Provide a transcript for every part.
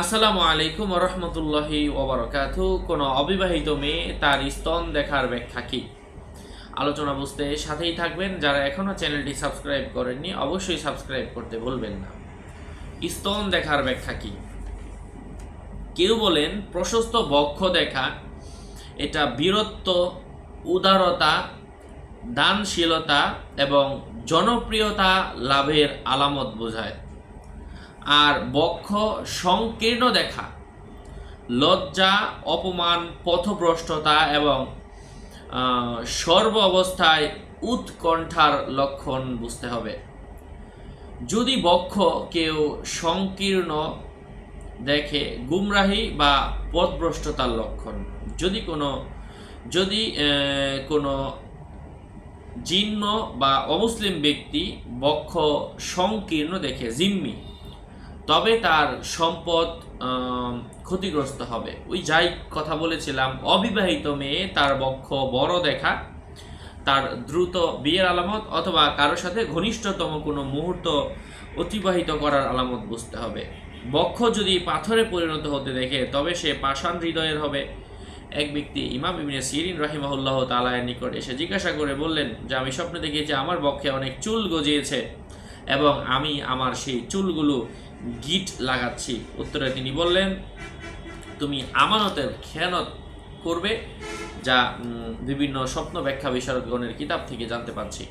আসসালামু আলাইকুম রহমতুল্লাহি ওবরকাতু কোনো অবিবাহিত মেয়ে তার স্তন দেখার ব্যাখ্যা কি? আলোচনা বুঝতে সাথেই থাকবেন। যারা এখনও চ্যানেলটি সাবস্ক্রাইব করেননি, অবশ্যই সাবস্ক্রাইব করতে ভুলবেন না। স্তন দেখার ব্যাখ্যা কি? কেউ বলেন, প্রশস্ত বক্ষ দেখা, এটা বীরত্ব, উদারতা, দানশীলতা এবং জনপ্রিয়তা লাভের আলামত বোঝায়। আর বক্ষ সংকীর্ণ দেখা। লজ্জা, অপমান, পথভ্রষ্টতা এবং সর্ব অবস্থায় উৎকণ্ঠার লক্ষণ বুঝতে হবে। যদি বক্ষ কেউ সংকীর্ণ দেখে, গুমরাহি বা পথভ্রষ্টতার লক্ষণ, যদি কোনো যদি কোনো জীর্ণ বা অমুসলিম ব্যক্তি বক্ষ সংকীর্ণ দেখে, জিম্মি তবে তার সম্পদ ক্ষতিগ্রস্ত হবে। ওই যাই কথা বলেছিলাম, অবিবাহিত মেয়ে তার বক্ষ বড় দেখা, তার দ্রুত বিয়ের আলামত অথবা কারোর সাথে ঘনিষ্ঠতম কোনো মুহূর্ত অতিবাহিত করার আলামত বুঝতে হবে। বক্ষ যদি পাথরে পরিণত হতে দেখে, তবে সে পাষাণ হৃদয়ের হবে। এক ব্যক্তি ইমাম ইবনে সিরিন রাহিমাহুল্লাহ তালায়ের নিকট এসে জিজ্ঞাসা করে বললেন, যে আমি স্বপ্নে দেখেছি, আমার বক্ষে অনেক চুল গজিয়েছে। এবং আমি আমার সেই চুলগুলো গিট লাগাচ্ছি। উত্তরে তিনি বললেন, তুমি আমানতের খেয়ানত করবে যা বিভিন্ন স্বপ্ন ব্যাখ্যা বিশারদগণের কিতাব থেকে জানতে পারছি।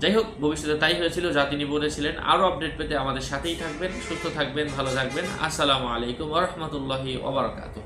যাই হোক, ভবিষ্যতে তাই হয়েছিল যা তিনি বলেছিলেন। আরও আপডেট পেতে আমাদের সাথেই থাকবেন, সুস্থ থাকবেন, ভালো থাকবেন। আসসালামু আলাইকুম রহমতুল্লাহি ওবরাকাতুহ